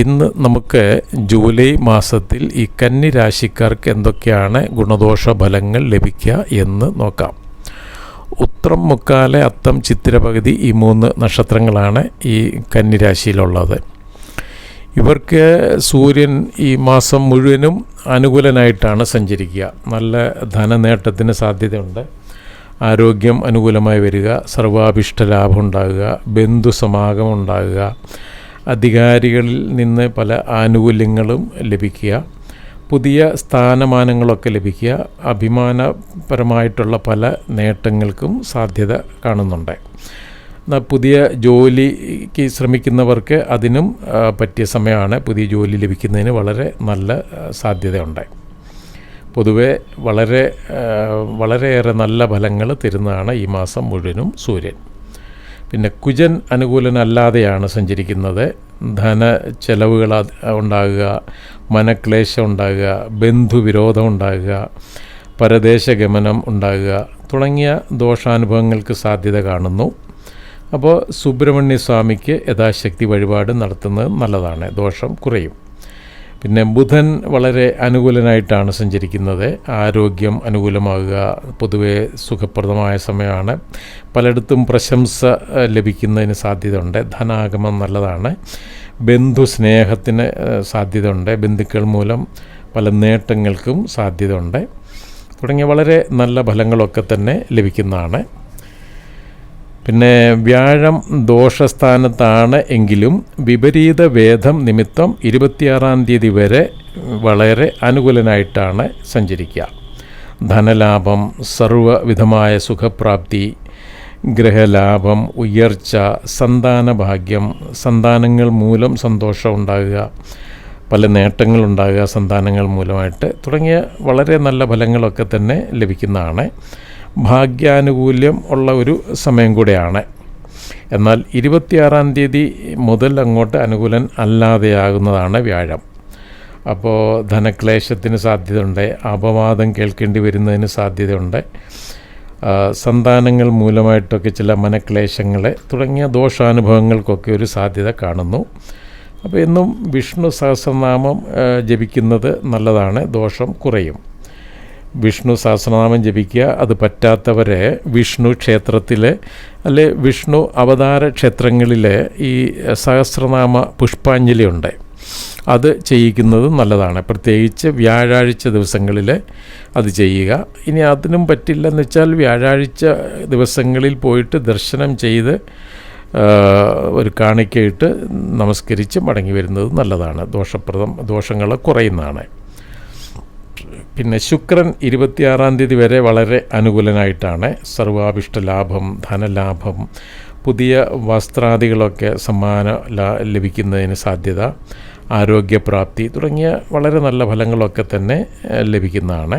ഇന്ന് നമുക്ക് ജൂലൈ മാസത്തിൽ ഈ കന്നി രാശിക്കാർക്ക് എന്തൊക്കെയാണ് ഗുണദോഷ ഫലങ്ങൾ ലഭിക്കുക എന്ന് നോക്കാം. ഉത്രം മുക്കാലെ അത്തം ചിത്തിരപകുതി ഈ മൂന്ന് നക്ഷത്രങ്ങളാണ് ഈ കന്നി രാശിയിലുള്ളത്. ഇവർക്ക് സൂര്യൻ ഈ മാസം മുഴുവനും അനുകൂലനായിട്ടാണ് സഞ്ചരിക്കുക. നല്ല ധനനേട്ടത്തിന് സാധ്യതയുണ്ട്. ആരോഗ്യം അനുകൂലമായി വരിക സർവാഭിഷ്ട ലാഭം ഉണ്ടാകുക ബന്ധുസമാഗമം ഉണ്ടാകുക അധികാരികളിൽ നിന്ന് പല ആനുകൂല്യങ്ങളും ലഭിക്കുക പുതിയ സ്ഥാനമാനങ്ങളൊക്കെ ലഭിക്കുക അഭിമാനപരമായിട്ടുള്ള പല നേട്ടങ്ങൾക്കും സാധ്യത കാണുന്നുണ്ട്. പുതിയ ജോലിക്ക് ശ്രമിക്കുന്നവർക്ക് അതിനും പറ്റിയ സമയമാണ് പുതിയ ജോലി ലഭിക്കുന്നതിന് വളരെ നല്ല സാധ്യതയുണ്ട്. പൊതുവെ വളരെ വളരെയേറെ നല്ല ഫലങ്ങൾ തരുന്നതാണ് ഈ മാസം മുഴുവനും സൂര്യൻ. പിന്നെ കുജൻ അനുകൂലനല്ലാതെയാണ് സഞ്ചരിക്കുന്നത്. ധന ചെലവുകൾ ഉണ്ടാകുക മനക്ലേശം ഉണ്ടാകുക ബന്ധുവിരോധം ഉണ്ടാകുക പരദേശഗമനം ഉണ്ടാകുക തുടങ്ങിയ ദോഷാനുഭവങ്ങൾക്ക് സാധ്യത കാണുന്നു. അപ്പോൾ സുബ്രഹ്മണ്യ സ്വാമിക്ക് യഥാശക്തി വഴിപാട് നടത്തുന്നത് നല്ലതാണ്. ദോഷം കുറയും. പിന്നെ ബുധൻ വളരെ അനുകൂലനായിട്ടാണ് സഞ്ചരിക്കുന്നത്. ആരോഗ്യം അനുകൂലമാകുക പൊതുവെ സുഖപ്രദമായ സമയമാണ്. പലയിടത്തും പ്രശംസ ലഭിക്കുന്നതിന് സാധ്യതയുണ്ട്. ധനാഗമം നല്ലതാണ്. ബന്ധു സ്നേഹത്തിന് സാധ്യത സാധ്യതയുണ്ട്. ബന്ധുക്കൾ മൂലം പല നേട്ടങ്ങൾക്കും സാധ്യതയുണ്ട്. തുടങ്ങിയ വളരെ നല്ല ഫലങ്ങളൊക്കെ തന്നെ ലഭിക്കുന്നതാണ്. പിന്നെ വ്യാഴം ദോഷസ്ഥാനത്താണ് എങ്കിലും വിപരീത വേദം നിമിത്തം ഇരുപത്തിയാറാം തീയതി വരെ വളരെ അനുകൂലനായിട്ടാണ് സഞ്ചരിക്കുക. ധനലാഭം സർവവിധമായ സുഖപ്രാപ്തി ഗ്രഹലാഭം ഉയർച്ച സന്താനഭാഗ്യം സന്താനങ്ങൾ മൂലം സന്തോഷം ഉണ്ടാകുക പല നേട്ടങ്ങളുണ്ടാകുക സന്താനങ്ങൾ മൂലമായിട്ട് തുടങ്ങിയ വളരെ നല്ല ഫലങ്ങളൊക്കെ തന്നെ ലഭിക്കുന്നതാണ്. ഭാഗ്യാനുകൂല്യം ഉള്ള ഒരു സമയം കൂടെയാണ്. എന്നാൽ ഇരുപത്തിയാറാം തീയതി മുതൽ അങ്ങോട്ട് അനുകൂലൻ അല്ലാതെയാകുന്നതാണ് വ്യാഴം. അപ്പോൾ ധനക്ലേശത്തിന് സാധ്യതയുണ്ട് അപവാദം കേൾക്കേണ്ടി വരുന്നതിന് സാധ്യതയുണ്ട്. സന്താനങ്ങൾ മൂലമായിട്ടൊക്കെ ചില മനക്ലേശങ്ങൾ തുടങ്ങിയ ദോഷാനുഭവങ്ങൾക്കൊക്കെ ഒരു സാധ്യത കാണുന്നു. അപ്പോൾ എന്നും വിഷ്ണു സഹസ്രനാമം ജപിക്കുന്നത് നല്ലതാണ് ദോഷം കുറയും. വിഷ്ണു സഹസ്രനാമം ജപിക്കുക. അത് പറ്റാത്തവരെ വിഷ്ണു ക്ഷേത്രത്തിലെ അല്ലെ വിഷ്ണു അവതാര ക്ഷേത്രങ്ങളിലെ ഈ സഹസ്രനാമ പുഷ്പാഞ്ജലി ഉണ്ട്. അത് ചെയ്യിക്കുന്നത് നല്ലതാണ്. പ്രത്യേകിച്ച് വ്യാഴാഴ്ച ദിവസങ്ങളിൽ അത് ചെയ്യുക. ഇനി അതിനും പറ്റില്ലെന്ന് വെച്ചാൽ വ്യാഴാഴ്ച ദിവസങ്ങളിൽ പോയിട്ട് ദർശനം ചെയ്ത് ഒരു കാണിക്കയിട്ട് നമസ്കരിച്ച് മടങ്ങി വരുന്നത് നല്ലതാണ്. ദോഷപ്രദം ദോഷങ്ങൾ കുറയുന്നതാണ്. പിന്നെ ശുക്രൻ ഇരുപത്തിയാറാം തീയതി വരെ വളരെ അനുകൂലനായിട്ടാണ് സർവാഭിഷ്ട ലാഭം ധനലാഭം പുതിയ വസ്ത്രാദികളൊക്കെ സമ്മാന ലഭിക്കുന്നതിന് സാധ്യത ആരോഗ്യപ്രാപ്തി തുടങ്ങിയ വളരെ നല്ല ഫലങ്ങളൊക്കെ തന്നെ ലഭിക്കുന്നതാണ്.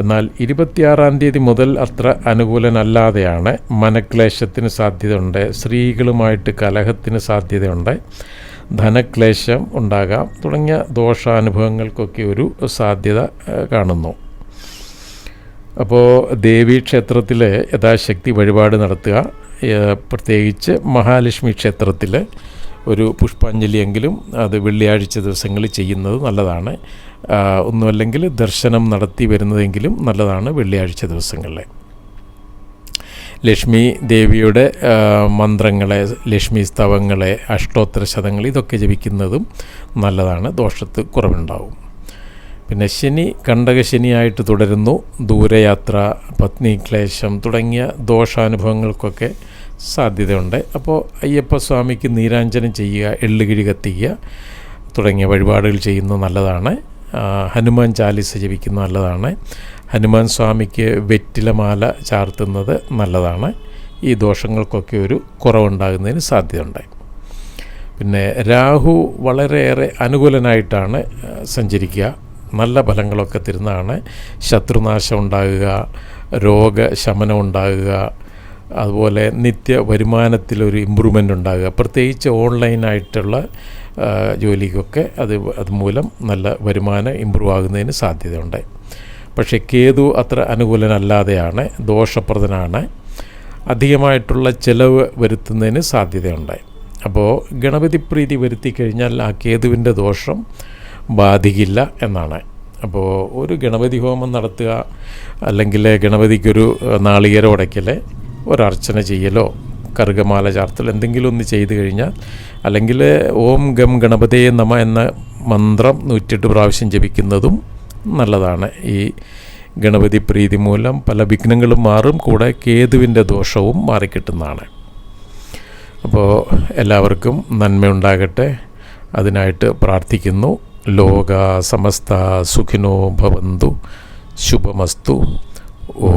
എന്നാൽ ഇരുപത്തിയാറാം തീയതി മുതൽ അത്ര അനുകൂലനല്ലാതെയാണ് മനക്ലേശത്തിന് സാധ്യതയുണ്ട് സ്ത്രീകളുമായിട്ട് കലഹത്തിന് സാധ്യതയുണ്ട്. ധനക്ലേശം ഉണ്ടാകാം തുടങ്ങിയ ദോഷാനുഭവങ്ങൾക്കൊക്കെ ഒരു സാധ്യത കാണുന്നു. അപ്പോൾ ദേവീക്ഷേത്രത്തിൽ യഥാശക്തി വഴിപാട് നടത്തുക പ്രത്യേകിച്ച് മഹാലക്ഷ്മി ക്ഷേത്രത്തിൽ ഒരു പുഷ്പാഞ്ജലിയെങ്കിലും അത് വെള്ളിയാഴ്ച ദിവസങ്ങളിൽ ചെയ്യുന്നത് നല്ലതാണ്. ഒന്നുമല്ലെങ്കിൽ ദർശനം നടത്തി വരുന്നതെങ്കിലും നല്ലതാണ് വെള്ളിയാഴ്ച ദിവസങ്ങളിൽ ലക്ഷ്മി ദേവിയുടെ മന്ത്രങ്ങളെ ലക്ഷ്മി സ്തവങ്ങളെ അഷ്ടോത്തര ശതങ്ങൾ ഇതൊക്കെ ജപിക്കുന്നതും നല്ലതാണ്. ദോഷത്ത് കുറവുണ്ടാവും. പിന്നെ ശനി കണ്ടകശനിയായിട്ട് തുടരുന്നു. ദൂരയാത്ര പത്നി ക്ലേശം തുടങ്ങിയ ദോഷാനുഭവങ്ങൾക്കൊക്കെ സാധ്യതയുണ്ട്. അപ്പോൾ അയ്യപ്പസ്വാമിക്ക് നീരാഞ്ജനം ചെയ്യുക എള്ളുകിഴി കത്തിക്കുക തുടങ്ങിയ വഴിപാടുകൾ ചെയ്യുന്നത് നല്ലതാണ്. ഹനുമാൻ ചാലിസ ജപിക്കുന്നത് നല്ലതാണ്. ഹനുമാൻ സ്വാമിക്ക് വെറ്റിലമാല ചാർത്തുന്നത് നല്ലതാണ്. ഈ ദോഷങ്ങൾക്കൊക്കെ ഒരു കുറവുണ്ടാകുന്നതിന് സാധ്യതയുണ്ട്. പിന്നെ രാഹു വളരെയേറെ അനുകൂലനായിട്ടാണ് സഞ്ചരിക്കുക. നല്ല ഫലങ്ങളൊക്കെ തരുന്നതാണ്. ശത്രുനാശം ഉണ്ടാകുക രോഗശമനം ഉണ്ടാകുക അതുപോലെ നിത്യ വരുമാനത്തിലൊരു ഇമ്പ്രൂവ്മെന്റ് ഉണ്ടാകുക. പ്രത്യേകിച്ച് ഓൺലൈനായിട്ടുള്ള ജോലിക്കൊക്കെ അത് അതുമൂലം നല്ല വരുമാനം ഇമ്പ്രൂവ് ആകുന്നതിന് സാധ്യതയുണ്ട്. പക്ഷേ കേതു അത്ര അനുകൂലനല്ലാതെയാണ് ദോഷപ്രദനാണ്. അധികമായിട്ടുള്ള ചിലവ് വരുത്തുന്നതിന് സാധ്യതയുണ്ട്. അപ്പോൾ ഗണപതി പ്രീതി വരുത്തി കഴിഞ്ഞാൽ ആ കേതുവിന്റെ ദോഷം ബാധിക്കില്ല എന്നാണ്. അപ്പോൾ ഒരു ഗണപതി ഹോമം നടത്തുക അല്ലെങ്കിൽ ഗണപതിക്കൊരു നാളികേരം ഉടയ്ക്കൽ ഒരർച്ചന ചെയ്യലോ കറുകമാല ചാർത്തൽ എന്തെങ്കിലും ഒന്ന് ചെയ്തു കഴിഞ്ഞാൽ അല്ലെങ്കിൽ ഓം ഗം ഗണപതേ നമ എന്ന മന്ത്രം നൂറ്റെട്ട് പ്രാവശ്യം ജപിക്കുന്നതും നല്ലതാണ്. ഈ ഗണപതി പ്രീതി മൂലം പല വിഘ്നങ്ങളും മാറും കൂടെ കേതുവിന്റെ ദോഷവും മാറിക്കിട്ടുന്നതാണ്. അപ്പോൾ എല്ലാവർക്കും നന്മയുണ്ടാകട്ടെ. അതിനായിട്ട് പ്രാർത്ഥിക്കുന്നു. ലോക സമസ്ത സുഖിനോ ഭവന്തു. ശുഭമസ്തു. ഓ